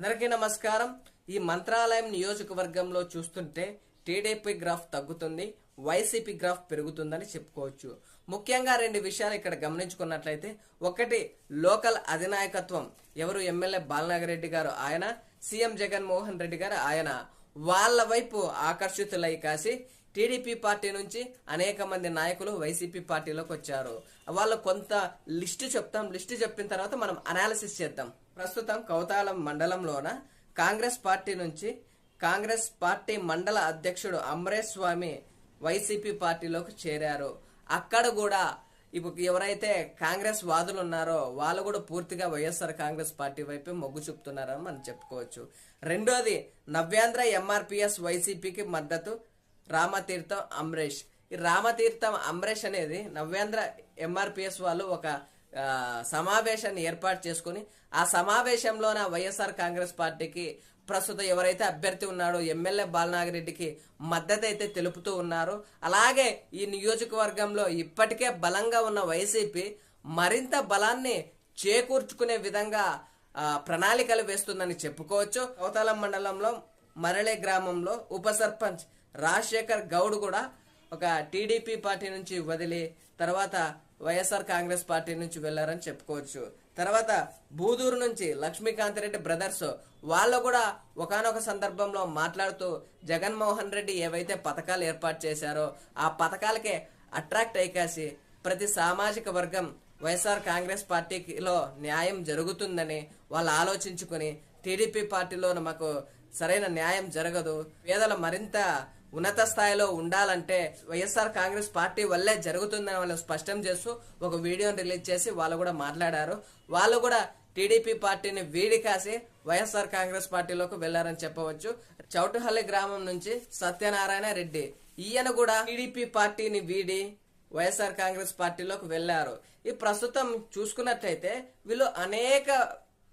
అందరికీ నమస్కారం. ఈ మంత్రాలయం నియోజకవర్గంలో చూస్తుంటే టీడీపీ గ్రాఫ్ తగ్గుతుంది వైసీపీ గ్రాఫ్ పెరుగుతుందని చెప్పుకోవచ్చు. ముఖ్యంగా రెండు విషయాలు ఇక్కడ గమనించుకున్నట్లయితే ఒకటి లోకల్ అధినాయకత్వం. ఎవరు ఎమ్మెల్యే బాలనగరెడ్డి గారు ఆయన సీఎం జగన్మోహన్ రెడ్డి గారు ఆయన. వాళ్ళ వైపు ఆకర్షితులై కాసి టీడీపీ పార్టీ నుంచి అనేక మంది నాయకులు వైసీపీ పార్టీలోకి వచ్చారు. వాళ్ళు కొంత లిస్టు చెప్తాం. లిస్టు చెప్పిన తర్వాత మనం అనాలిసిస్ చేద్దాం. ప్రస్తుతం కౌతాళం మండలంలోన కాంగ్రెస్ పార్టీ నుంచి కాంగ్రెస్ పార్టీ మండల అధ్యక్షుడు అమరేష్ స్వామి వైసీపీ పార్టీలోకి చేరారు. అక్కడ కూడా ఇప్పుడు ఎవరైతే కాంగ్రెస్ వాదులు ఉన్నారో వాళ్ళు కూడా పూర్తిగా వైఎస్ఆర్ కాంగ్రెస్ పార్టీ వైపే మొగ్గు చూపుతున్నారని మనం చెప్పుకోవచ్చు. రెండోది నవ్యాంధ్ర ఎంఆర్పిఎస్ వైసీపీకి మద్దతు రామతీర్థం అమరేష్. ఈ రామతీర్థం అమరేష్ అనేది నవ్యాంధ్ర ఎంఆర్పిఎస్ వాళ్ళు ఒక సమావేశాన్ని ఏర్పాటు చేసుకుని ఆ సమావేశంలోన వైఎస్ఆర్ కాంగ్రెస్ పార్టీకి ప్రస్తుతం ఎవరైతే అభ్యర్థి ఉన్నాడో ఎమ్మెల్యే బాలనాగిరెడ్డికి మద్దతు అయితే తెలుపుతూ ఉన్నారు. అలాగే ఈ నియోజకవర్గంలో ఇప్పటికే బలంగా ఉన్న వైసీపీ మరింత బలాన్ని చేకూర్చుకునే విధంగా ప్రణాళికలు వేస్తుందని చెప్పుకోవచ్చు. అవతల మండలంలో మరళే గ్రామంలో ఉప సర్పంచ్ రాజశేఖర్ గౌడ్ కూడా ఒక టీడీపీ పార్టీ నుంచి వదిలి తర్వాత వైఎస్ఆర్ కాంగ్రెస్ పార్టీ నుంచి వెళ్ళారని చెప్పుకోవచ్చు. తర్వాత బూదూరు నుంచి లక్ష్మీకాంత్ రెడ్డి బ్రదర్స్ వాళ్ళు కూడా ఒకానొక సందర్భంలో మాట్లాడుతూ జగన్మోహన్ రెడ్డి ఏవైతే పథకాలు ఏర్పాటు చేశారో ఆ పథకాలకే అట్రాక్ట్ అయ్యాసి ప్రతి సామాజిక వర్గం వైఎస్ఆర్ కాంగ్రెస్ పార్టీలో న్యాయం జరుగుతుందని వాళ్ళు ఆలోచించుకుని టీడీపీ పార్టీలో మాకు సరైన న్యాయం జరగదు. పేదలు మరింత ఉన్నత స్థాయిలో ఉండాలంటే వైఎస్ఆర్ కాంగ్రెస్ పార్టీ వల్లే జరుగుతుందని వాళ్ళు స్పష్టం చేస్తూ ఒక వీడియోని రిలీజ్ చేసి వాళ్ళు కూడా మాట్లాడారు. వాళ్ళు కూడా టీడీపీ పార్టీని వీడి కాసి వైఎస్ఆర్ కాంగ్రెస్ పార్టీలోకి వెళ్ళారని చెప్పవచ్చు. చౌటుహల్లి గ్రామం నుంచి సత్యనారాయణ రెడ్డి ఈయన కూడా టీడీపీ పార్టీని వీడి వైఎస్ఆర్ కాంగ్రెస్ పార్టీలోకి వెళ్ళారు ఈ ప్రస్తుతం చూసుకున్నట్లయితే వీళ్ళు అనేక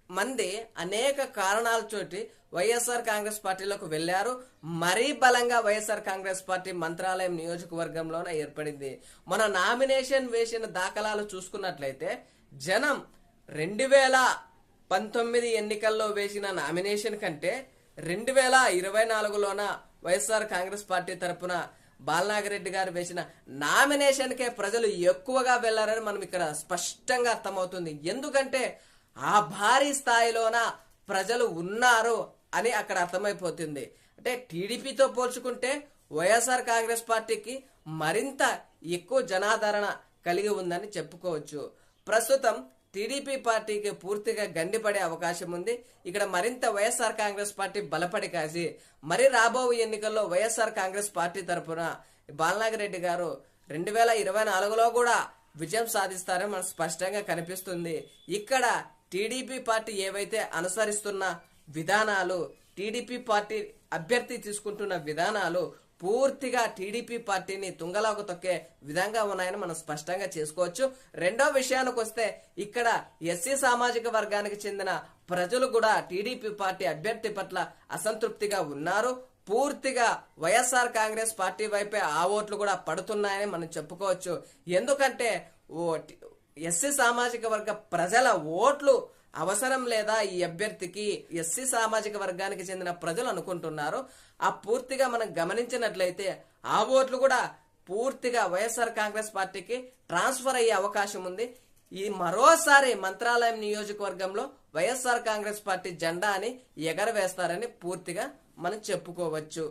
మంది అనేక కారణాలతోటి వైఎస్ఆర్ కాంగ్రెస్ పార్టీలోకి వెళ్ళారు మరీ బలంగా వైఎస్ఆర్ కాంగ్రెస్ పార్టీ మంత్రాలయం నియోజకవర్గంలోనే ఏర్పడింది. మన నామినేషన్ వేసిన దాఖలాలు చూసుకున్నట్లయితే జనం రెండు వేల పంతొమ్మిది ఎన్నికల్లో వేసిన నామినేషన్ కంటే రెండు వేల ఇరవై నాలుగులోన వైఎస్ఆర్ కాంగ్రెస్ పార్టీ తరపున బాలనాగిరెడ్డి గారు వేసిన నామినేషన్కే ప్రజలు ఎక్కువగా వెళ్ళారని మనం ఇక్కడ స్పష్టంగా అర్థమవుతుంది. ఎందుకంటే ఆ భారీ స్థాయిలోన ప్రజలు ఉన్నారు అని అక్కడ అర్థమైపోతుంది. అంటే టీడీపీతో పోల్చుకుంటే వైఎస్ఆర్ కాంగ్రెస్ పార్టీకి మరింత ఎక్కువ జనాదరణ కలిగి ఉందని చెప్పుకోవచ్చు. ప్రస్తుతం టీడీపీ పార్టీకి పూర్తిగా గండిపడే అవకాశం ఉంది. ఇక్కడ మరింత వైఎస్ఆర్ కాంగ్రెస్ పార్టీ బలపడి కాసి మరి రాబోయే ఎన్నికల్లో వైఎస్ఆర్ కాంగ్రెస్ పార్టీ తరఫున బాలనాగిరెడ్డి గారు రెండు వేల ఇరవై నాలుగులో కూడా విజయం సాధిస్తారని మనకు స్పష్టంగా కనిపిస్తుంది. ఇక్కడ టీడీపీ పార్టీ ఏవైతే అనుసరిస్తున్న విధానాలు టీడీపీ పార్టీ అభ్యర్థి తీసుకుంటున్న విధానాలు పూర్తిగా టీడీపీ పార్టీని తుంగలాకు తొక్కే విధంగా ఉన్నాయని మనం స్పష్టంగా చేసుకోవచ్చు. రెండో విషయానికి వస్తే ఇక్కడ ఎస్సీ సామాజిక వర్గానికి చెందిన ప్రజలు కూడా టీడీపీ పార్టీ అభ్యర్థి పట్ల అసంతృప్తిగా ఉన్నారు. పూర్తిగా వైఎస్ఆర్ కాంగ్రెస్ పార్టీ వైపే ఆ ఓట్లు కూడా పడుతున్నాయని మనం చెప్పుకోవచ్చు. ఎందుకంటే ఓ ఎస్సీ సామాజిక వర్గ ప్రజల ఓట్లు అవసరం లేదా ఈ అభ్యర్థికి ఎస్సీ సామాజిక వర్గానికి చెందిన ప్రజలు అనుకుంటున్నారు. ఆ పూర్తిగా మనం గమనించినట్లయితే ఆ ఓట్లు కూడా పూర్తిగా వైఎస్ఆర్ కాంగ్రెస్ పార్టీకి ట్రాన్స్ఫర్ అయ్యే అవకాశం ఉంది. ఈ మరోసారి మంత్రాలయం నియోజకవర్గంలో వైఎస్ఆర్ కాంగ్రెస్ పార్టీ జెండాని ఎగరవేస్తారని పూర్తిగా మనం చెప్పుకోవచ్చు.